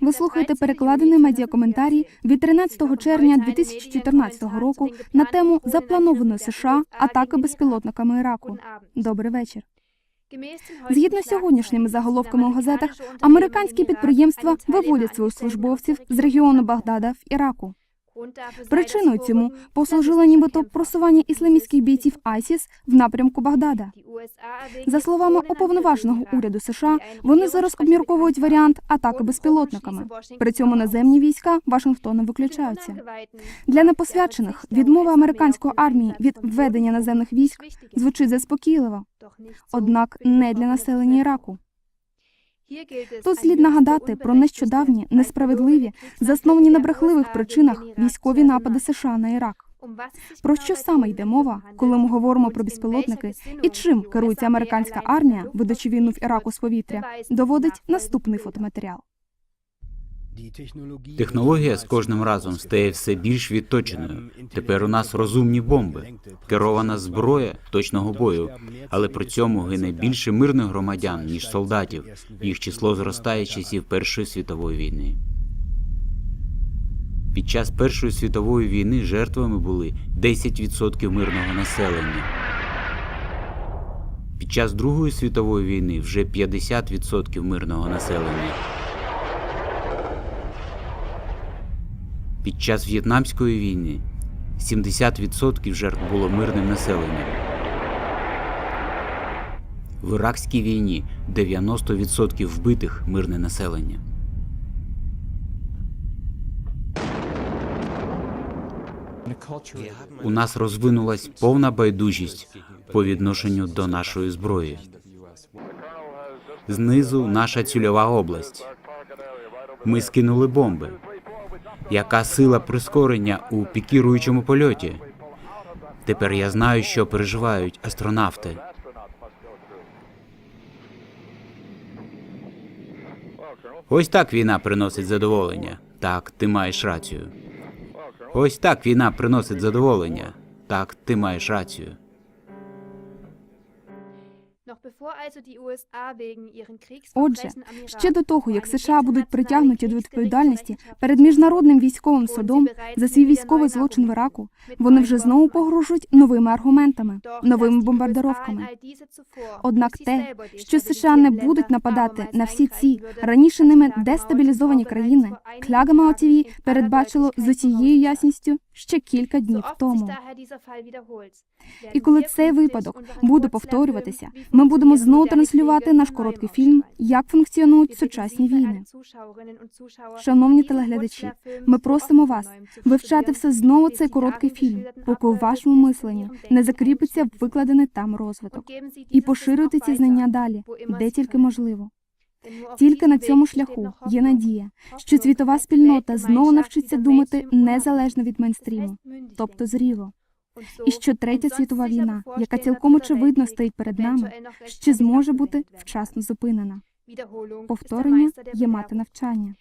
Ви слухаєте перекладений медіакоментарій від 13 червня 2014 року на тему запланованої США атаки безпілотниками Іраку. Добрий вечір. Згідно з сьогоднішніми заголовками у газетах, американські підприємства виводять своїх службовців з регіону Багдада в Іраку. Причиною цьому послужило нібито просування ісламістських бійців ISIS в напрямку Багдада. За словами уповноваженого уряду США, вони зараз обмірковують варіант атаки безпілотниками. При цьому наземні війська Вашингтона виключаються. Для непосвячених відмова американської армії від введення наземних військ звучить заспокійливо, однак не для населення Іраку. Тут слід нагадати про нещодавні несправедливі, засновані на брехливих причинах військові напади США на Ірак. Про що саме йде мова, коли ми говоримо про безпілотники і чим керується американська армія, ведучи війну в Іраку з повітря, доводить наступний фотоматеріал. Технологія з кожним разом стає все більш відточеною. Тепер у нас розумні бомби, керована зброя точного бою, але при цьому гине більше мирних громадян ніж солдатів. Їх число зростає часів Першої світової війни. Під час Першої світової війни жертвами були 10% мирного населення. Під час Другої світової війни вже 50% мирного населення. Під час В'єтнамської війни 70% жертв було мирним населенням. В Іракській війні 90% вбитих мирне населення. У нас розвинулась повна байдужість по відношенню до нашої зброї. Знизу наша цільова область. Ми скинули бомби. Яка сила прискорення у пікіруючому польоті? Тепер я знаю, що переживають астронавти. Ось так війна приносить задоволення. Так, ти маєш рацію. Ось так війна приносить задоволення. Так, ти маєш рацію. Отже, ще до того, як США будуть притягнуті до відповідальності перед міжнародним військовим судом за свій військовий злочин в Іраку, вони вже знову погрожують новими аргументами, новими бомбардировками. Однак те, що США не будуть нападати на всі ці раніше ними дестабілізовані країни, Клягама ОТВ передбачило з усією ясністю ще кілька днів тому. І коли цей випадок буде повторюватися, ми будемо знову транслювати наш короткий фільм, як функціонують сучасні війни. Шановні телеглядачі, ми просимо вас вивчати все знову цей короткий фільм, поки у вашому мисленні не закріпиться викладений там розвиток, і поширюйте ці знання далі, де тільки можливо. Тільки на цьому шляху є надія, що світова спільнота знову навчиться думати незалежно від мейнстріму, тобто зріло. І що третя світова війна, яка цілком очевидно стоїть перед нами, ще зможе бути вчасно зупинена. Повторення є мати навчання.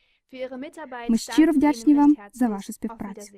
Ми щиро вдячні вам за вашу співпрацю.